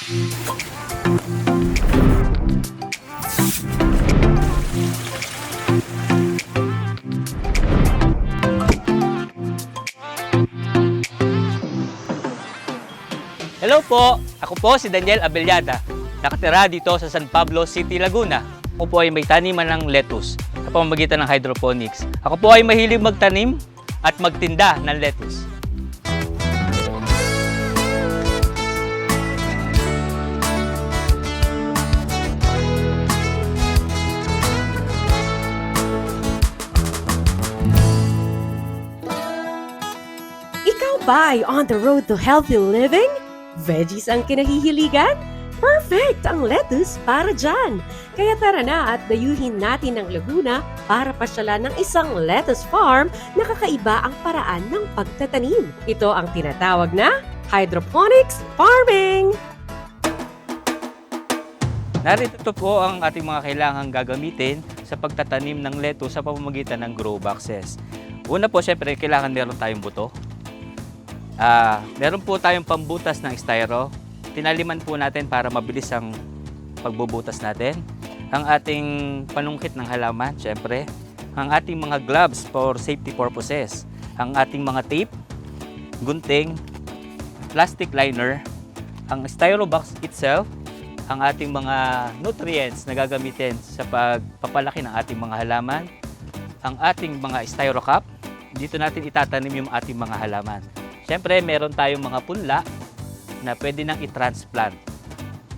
Hello po! Ako po si Daniel Abelyada. Nakatira dito sa San Pablo City, Laguna. Ako po ay may taniman ng lettuce sa pamamagitan ng hydroponics. Ako po ay mahilig magtanim at magtinda ng lettuce. Ikaw ba ay on the road to healthy living? Veggies ang kinahihiligan? Perfect ang lettuce para dyan! Kaya tara na at dayuhin natin ang Laguna para pasyalan ng isang lettuce farm na kakaiba ang paraan ng pagtatanim. Ito ang tinatawag na hydroponics farming! Narito po ang ating mga kailangang gagamitin sa pagtatanim ng lettuce sa pamamagitan ng grow boxes. Una po, syempre, kailangan meron tayong buto. Ah, meron po tayong pambutas ng styro. Tinaliman po natin para mabilis ang pagbubutas natin. Ang ating panungkit ng halaman, syempre. Ang ating mga gloves for safety purposes. Ang ating mga tape, gunting, plastic liner, ang styro box itself, ang ating mga nutrients na gagamitin sa pagpapalaki ng ating mga halaman, ang ating mga styro cup, dito natin itatanim yung ating mga halaman. Siyempre, meron tayong mga punla na pwede nang i-transplant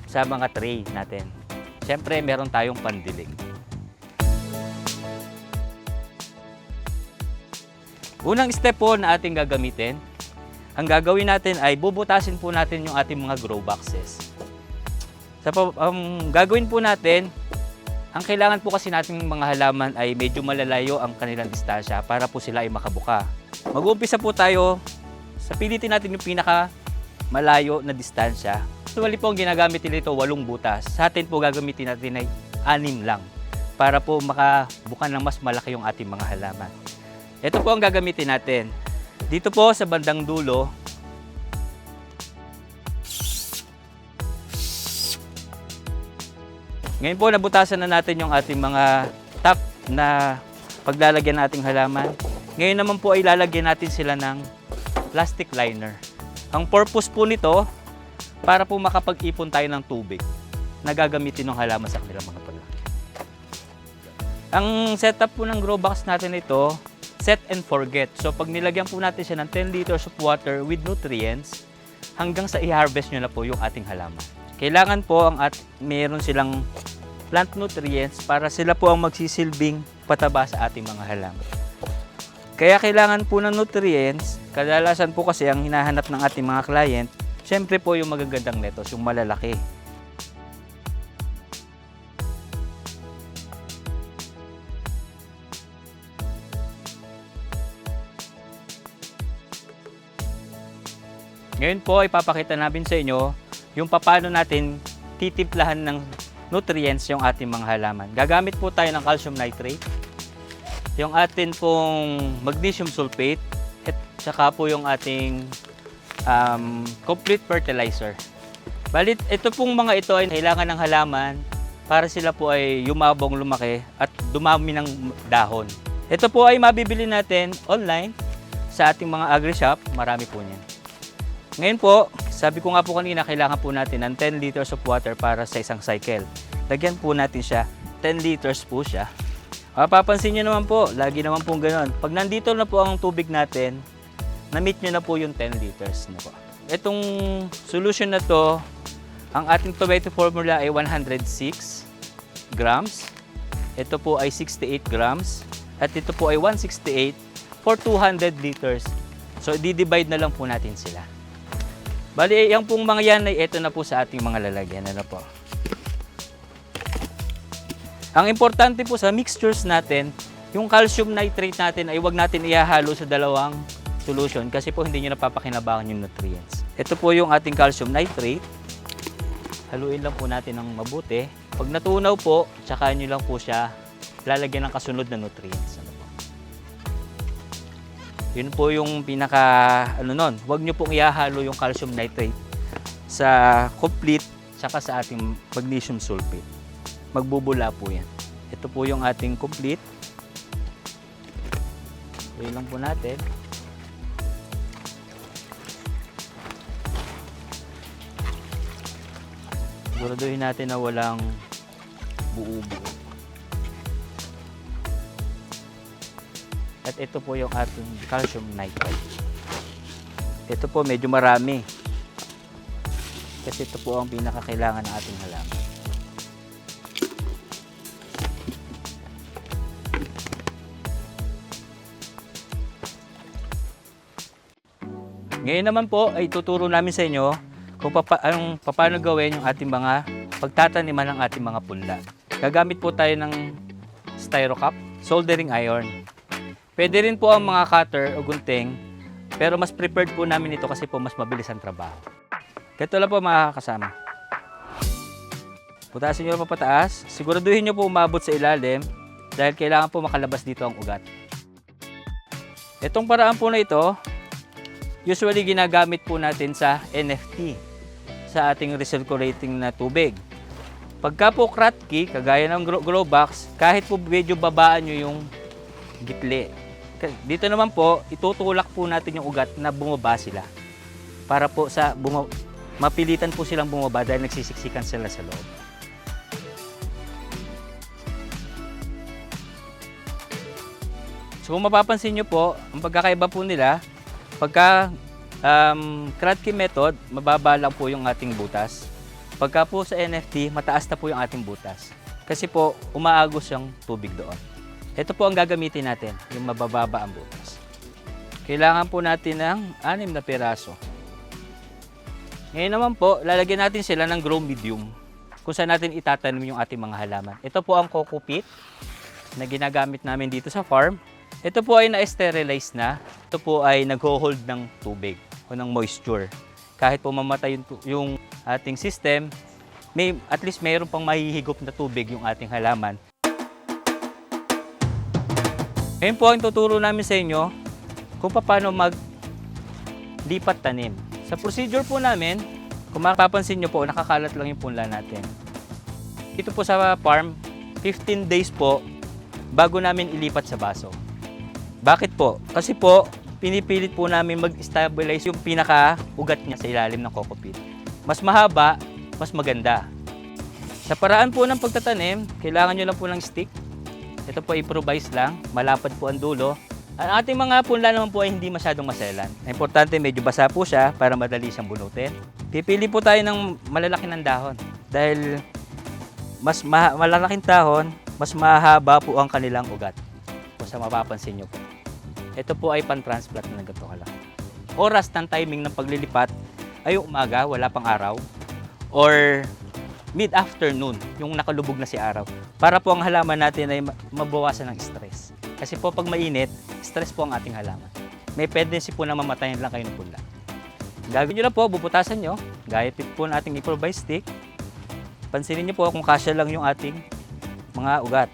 sa mga tray natin. Siyempre, meron tayong pandilig. Unang step po na ating gagamitin, ang gagawin natin ay bubutasin po natin yung ating mga grow boxes. Sa pa- ang gagawin po natin, ang kailangan po kasi nating mga halaman ay medyo malalayo ang kanilang distansya para po sila ay makabuka. Mag-uumpisa po tayo sa pilitin natin yung pinaka malayo na distansya. Actually po ang ginagamit nila ito walong butas. Sa atin po gagamitin natin ay anim lang para po makabuka ng mas malaki yung ating mga halaman. Ito po ang gagamitin natin. Dito po sa bandang dulo, Ngayon po, nabutasan na natin yung ating mga top na paglalagyan nating halaman. Ngayon naman po ay lalagyan natin sila ng plastic liner. Ang purpose po nito, para po makapag-ipon tayo ng tubig na gagamitin ng halaman sa kanilang mga pala. Ang setup po ng grow box natin ito, set and forget. So pag nilagyan po natin siya ng 10 liters of water with nutrients, hanggang sa i-harvest nyo na po yung ating halaman. Kailangan po ang at meron silang plant nutrients para sila po ang magsisilbing pataba sa ating mga halaman. Kaya kailangan po ng nutrients, kadalasan po kasi ang hinahanap ng ating mga client, syempre po yung magagandang lettuce, yung malalaki. Ngayon po, ipapakita namin sa inyo yung paano natin titimplahan ng nutrients yung ating mga halaman. Gagamit po tayo ng calcium nitrate, yung atin pong magnesium sulfate, at saka po yung ating um, complete fertilizer. Balit, ito pong mga ito ay kailangan ng halaman para sila po ay yumabong lumaki at dumami ng dahon. Ito po ay mabibili natin online sa ating mga agri-shop. Marami po niyan. Ngayon po, sabi ko nga po kanina, kailangan po natin ng 10 liters of water para sa isang cycle. Lagyan po natin siya. 10 liters po siya. Mapapansin nyo naman po, lagi naman po ganoon. Pag nandito na po ang tubig natin, na-meet nyo na po yung 10 liters na po. Itong solution na to, ang ating tomato formula ay 106 grams. Ito po ay 68 grams. At ito po ay 168 for 200 liters. So, di-divide na lang po natin sila. Bali, yung pong mga yan ay ito na po sa ating mga lalagyan. Ano po? Ang importante po sa mixtures natin, yung calcium nitrate natin ay wag natin ihahalo sa dalawang solution kasi po hindi nyo napapakinabangan yung nutrients. Ito po yung ating calcium nitrate. Haluin lang po natin ng mabuti. Pag natunaw po, tsaka nyo lang po siya lalagyan ng kasunod na nutrients. Ano po? Yun po yung pinaka, ano nun, huwag nyo pong ihahalo yung calcium nitrate sa complete tsaka sa ating magnesium sulfate. Magbubula po yan. Ito po yung ating complete. Tuloy lang po natin. Siguraduhin natin na walang buo-buo. At ito po yung ating calcium nitrate. Ito po medyo marami. Kasi ito po ang pinakakailangan ng ating halaman. Ngayon naman po ay tuturo namin sa inyo kung papa, anong, paano gawin yung ating mga pagtataniman ng ating mga punla. Gagamit po tayo ng styro cup, soldering iron. Pwede rin po ang mga cutter o gunting, pero mas preferred po namin ito kasi po mas mabilis ang trabaho. Ganito lang po mga kasama. Putasin nyo lang po pataas. Siguraduhin nyo po umabot sa ilalim dahil kailangan po makalabas dito ang ugat. Itong paraan po na ito, usually ginagamit po natin sa NFT, sa ating recirculating na tubig. Pagka po kratky, kagaya ng grow, box, kahit po medyo babaan nyo yung gitli. Dito naman po, itutulak po natin yung ugat na bumaba sila. Para po sa buma- mapilitan po silang bumaba dahil nagsisiksikan sila sa loob. So kung mapapansin nyo po, ang pagkakaiba po nila, pagka um, Kratky method, mababa lang po yung ating butas. Pagka po sa NFT, mataas na po yung ating butas. Kasi po, umaagos yung tubig doon. Ito po ang gagamitin natin, yung mabababa ang butas. Kailangan po natin ng anim na piraso. Ngayon naman po, lalagyan natin sila ng grow medium kung saan natin itatanim yung ating mga halaman. Ito po ang coco na ginagamit namin dito sa farm. Ito po ay na-sterilize na. Ito po ay nag-hold ng tubig o ng moisture. Kahit po mamatay yung, yung ating system, may, at least mayroon pang mahihigop na tubig yung ating halaman. Ngayon po ang tuturo namin sa inyo kung paano mag lipat tanim. Sa procedure po namin, kung mapapansin nyo po, nakakalat lang yung punla natin. Ito po sa farm, 15 days po bago namin ilipat sa baso. Bakit po? Kasi po, pinipilit po namin mag-stabilize yung pinaka-ugat niya sa ilalim ng coco pit. Mas mahaba, mas maganda. Sa paraan po ng pagtatanim, kailangan nyo lang po ng stick. Ito po improvise lang, malapad po ang dulo. Ang ating mga punla naman po ay hindi masyadong maselan. Importante, medyo basa po siya para madali siyang bunutin. Pipili po tayo ng malalaki ng dahon dahil mas ma- malalaking dahon, mas mahaba po ang kanilang ugat. Kung sa mapapansin nyo po. Ito po ay pan-transplant na ganito kalaki. Oras ng timing ng paglilipat ay umaga, wala pang araw. Or mid-afternoon, yung nakalubog na si araw. Para po ang halaman natin ay ma- mabawasan ng stress. Kasi po pag mainit, stress po ang ating halaman. May tendency po na mamatayin lang kayo ng punla. Gagawin nyo lang po, bubutasan nyo. Gaya po ng ating improvise stick. Pansinin nyo po kung kasya lang yung ating mga ugat.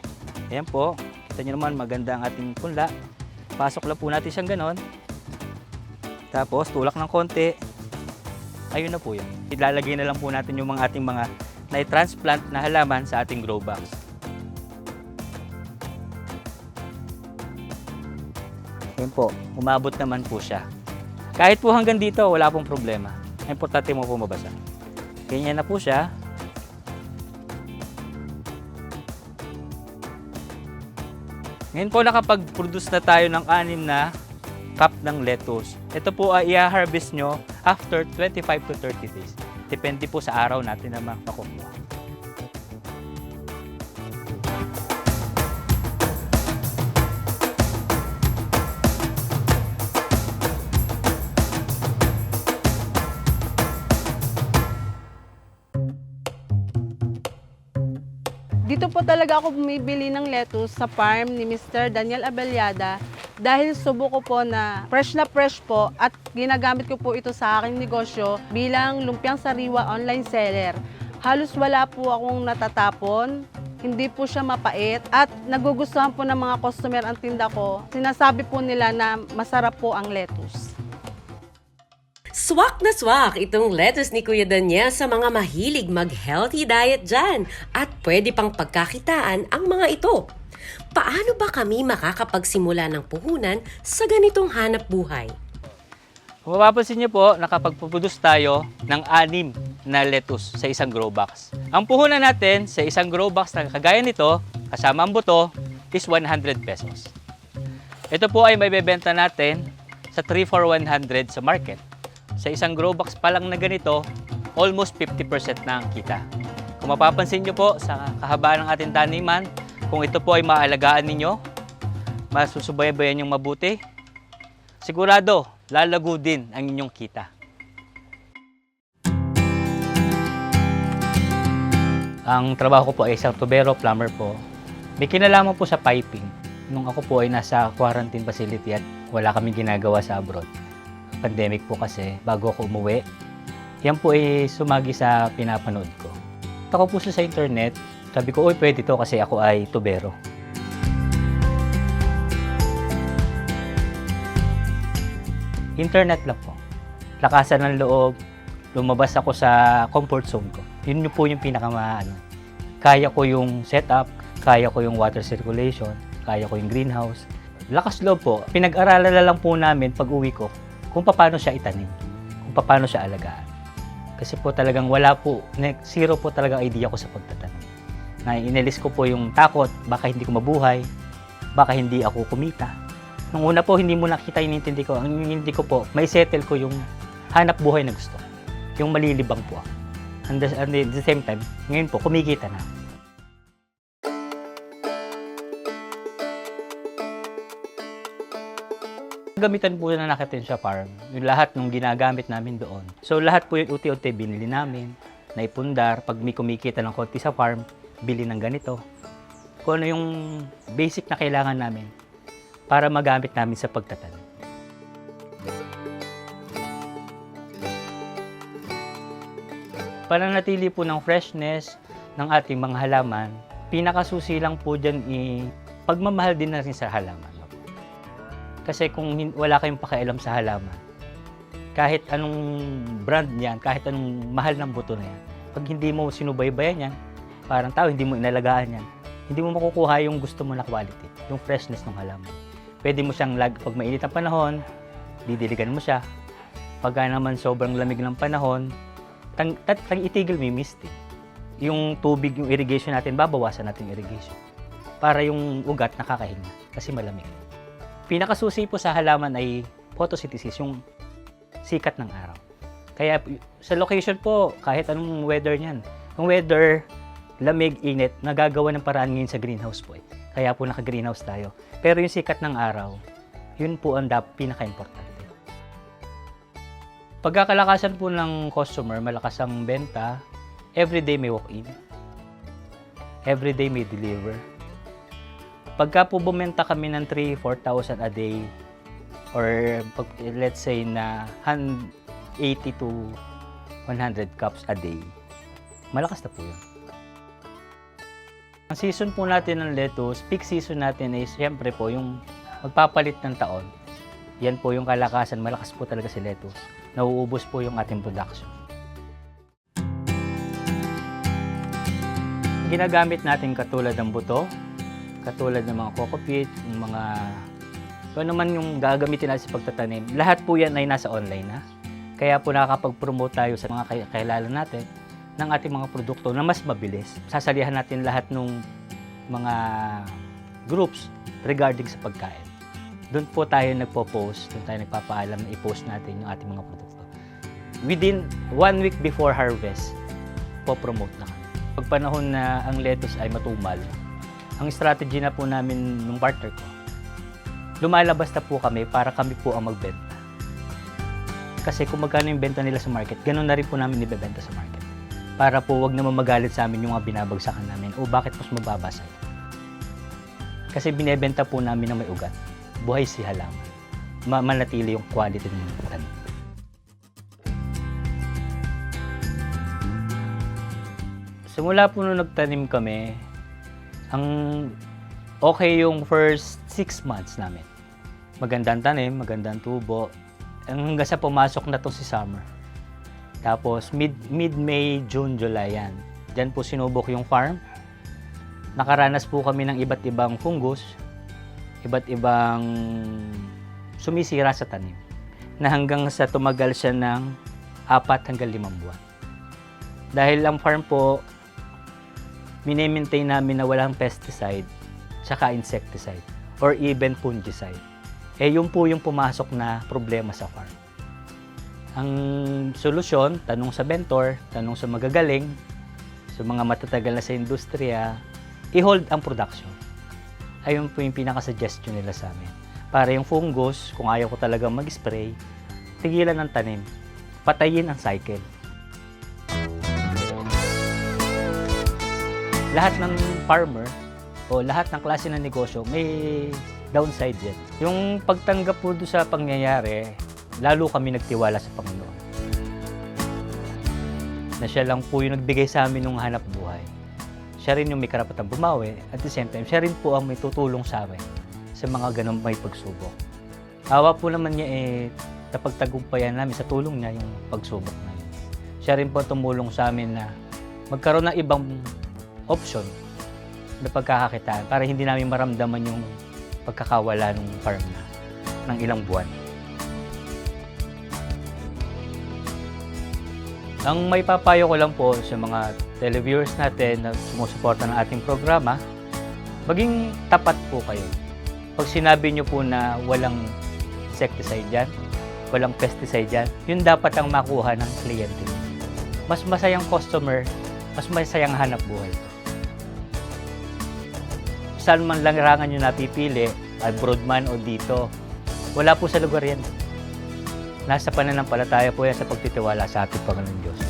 Ayan po, kita nyo naman maganda ang ating punla. Pasok lang po natin siyang ganon. Tapos tulak ng konti. Ayun na po yan. Ilalagay na lang po natin yung mga ating mga na-transplant na halaman sa ating grow box. Ayun po, umabot naman po siya. Kahit po hanggang dito, wala pong problema. Importante mo po mabasa. Ganyan na po siya. Ngayon po nakapag-produce na tayo ng anim na cup ng lettuce. Ito po ay i-harvest nyo after 25 to 30 days. Depende po sa araw natin na makukuha. Dito po talaga ako bumibili ng lettuce sa farm ni Mr. Daniel Abelyada dahil subo ko po na fresh na fresh po at ginagamit ko po ito sa aking negosyo bilang lumpiang sariwa online seller. Halos wala po akong natatapon, hindi po siya mapait at nagugustuhan po ng mga customer ang tinda ko. Sinasabi po nila na masarap po ang lettuce. Swak na swak itong lettuce ni Kuya Daniel sa mga mahilig mag-healthy diet dyan at pwede pang pagkakitaan ang mga ito. Paano ba kami makakapagsimula ng puhunan sa ganitong hanap buhay? Mapapansin niyo po, nakapagpuproduce tayo ng anim na lettuce sa isang grow box. Ang puhunan natin sa isang grow box na kagaya nito, kasama ang buto, is 100 pesos. Ito po ay may bebenta natin sa 3 for 100 sa market. Sa isang grow box pa lang na ganito, almost 50% na ang kita. Kung mapapansin niyo po sa kahabaan ng ating taniman, kung ito po ay maalagaan ninyo, masusubaybayan yung mabuti, sigurado lalago din ang inyong kita. Ang trabaho ko po ay isang tubero, plumber po. May kinalaman po sa piping. Nung ako po ay nasa quarantine facility at wala kaming ginagawa sa abroad. Pandemic po kasi, bago ako umuwi, yan po ay sumagi sa pinapanood ko. Ako siya sa internet, sabi ko, uy, pwede to kasi ako ay tubero. Internet lang po. Lakasan ng loob, lumabas ako sa comfort zone ko. Yun po yung pinakamaano. Kaya ko yung setup, kaya ko yung water circulation, kaya ko yung greenhouse. Lakas loob po. Pinag-aralan na lang po namin pag uwi ko kung paano siya itanim, kung paano siya alagaan. Kasi po talagang wala po, zero po talaga idea ko sa pagtatanim. Na inilis ko po yung takot, baka hindi ko mabuhay, baka hindi ako kumita. Nung una po, hindi mo nakita yung intindi ko. Ang hindi ko po, may settle ko yung hanap buhay na gusto. Yung malilibang po ako. And, the, and the same time, ngayon po, kumikita na. Gamitan po na nakitin sa farm, yung lahat ng ginagamit namin doon. So lahat po yung uti-uti binili namin, naipundar, pag may kumikita ng konti sa farm, bili ng ganito. Kung ano yung basic na kailangan namin para magamit namin sa pagtatanim. Pananatili po ng freshness ng ating mga halaman, pinakasusi lang po dyan i pagmamahal din na rin sa halaman. Kasi kung wala kayong pakialam sa halaman, kahit anong brand niyan, kahit anong mahal ng buto na yan, pag hindi mo sinubaybayan yan, parang tao, hindi mo inalagaan yan, hindi mo makukuha yung gusto mo na quality, yung freshness ng halaman. Pwede mo siyang, lag, pag mainit ang panahon, didiligan mo siya. Pagka naman sobrang lamig ng panahon, tang, tang, tang itigil mo yung misting. Yung tubig, yung irrigation natin, babawasan natin yung irrigation. Para yung ugat nakakahinga kasi malamig. Pinakasusi po sa halaman ay photosynthesis, yung sikat ng araw. Kaya sa location po, kahit anong weather niyan, yung weather, lamig, init, nagagawa ng paraan ngayon sa greenhouse po eh. Kaya po naka-greenhouse tayo. Pero yung sikat ng araw, yun po ang pinaka-importante. Pagkakalakasan po ng customer, malakas ang benta, everyday may walk-in. Everyday may deliver. Pagka po bumenta kami ng 3, 4,000 a day, or pag, let's say na 80 to 100 cups a day, malakas na po yun. Ang season po natin ng lettuce, peak season natin ay siyempre po yung magpapalit ng taon. Yan po yung kalakasan, malakas po talaga si lettuce. Nauubos po yung ating production. Ginagamit natin katulad ng buto, katulad ng mga coco peat, yung mga kung ano man yung gagamitin natin sa pagtatanim, lahat po yan ay nasa online na. Kaya po nakakapag-promote tayo sa mga kailala natin ng ating mga produkto na mas mabilis. Sasalihan natin lahat ng mga groups regarding sa pagkain. Doon po tayo nagpo-post, doon tayo nagpapaalam na i-post natin yung ating mga produkto. Within one week before harvest, po-promote na kami. Pag panahon na ang lettuce ay matumal, ang strategy na po namin ng partner ko, lumalabas na po kami para kami po ang magbenta. Kasi kung magkano yung benta nila sa market, ganun na rin po namin ibebenta sa market. Para po wag naman magalit sa amin yung mga binabagsakan namin, o bakit mas mababa sa'yo? Kasi binebenta po namin na may ugat. Buhay si halaman. Ma- manatili yung quality ng tanim. Simula po nung nagtanim kami, ang okay yung first six months namin. Magandang tanim, magandang tubo, hanggang sa pumasok na to si summer. Tapos mid mid May, June, July yan. Diyan po sinubok yung farm. Nakaranas po kami ng iba't ibang fungus, iba't ibang sumisira sa tanim. Na hanggang sa tumagal siya ng apat hanggang limang buwan. Dahil ang farm po, minimaintain namin na walang pesticide, tsaka insecticide, or even fungicide. Eh, yun po yung pumasok na problema sa farm. Ang solusyon, tanong sa mentor, tanong sa magagaling, sa mga matatagal na sa industriya, i-hold ang production. Ayun po yung pinaka-suggestion nila sa amin. Para yung fungus, kung ayaw ko talaga mag-spray, tigilan ng tanim. Patayin ang cycle. Lahat ng farmer o lahat ng klase ng negosyo may downside yan. Yung pagtanggap po doon sa pangyayari, lalo kami nagtiwala sa Panginoon. Na siya lang po yung nagbigay sa amin ng hanap buhay. Siya rin yung may karapatang bumawi. At the same time, siya rin po ang may tutulong sa amin sa mga ganong may pagsubok. Awa po naman niya eh, napagtagumpayan namin sa tulong niya yung pagsubok na yun. Siya rin po tumulong sa amin na magkaroon ng ibang option na pagkakakitaan para hindi namin maramdaman yung pagkakawala ng farm na ng ilang buwan. Ang may papayo ko lang po sa mga televiewers natin na sumusuporta ng ating programa, maging tapat po kayo. Pag sinabi nyo po na walang insecticide dyan, walang pesticide dyan, yun dapat ang makuha ng kliyente. Mas masayang customer, mas masayang hanap buhay. Saan man lang rangan nyo napipili, abroad man o dito, wala po sa lugar yan. Nasa pananampalataya po yan sa pagtitiwala sa ating Panginoon Diyos.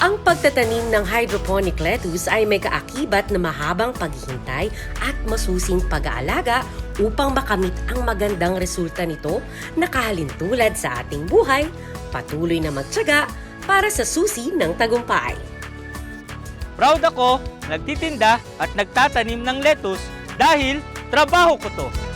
Ang pagtatanim ng hydroponic lettuce ay may kaakibat na mahabang paghihintay at masusing pag-aalaga upang makamit ang magandang resulta nito na kahalintulad sa ating buhay, patuloy na magtyaga para sa susi ng tagumpay. Proud ako, nagtitinda at nagtatanim ng lettuce dahil trabaho ko to.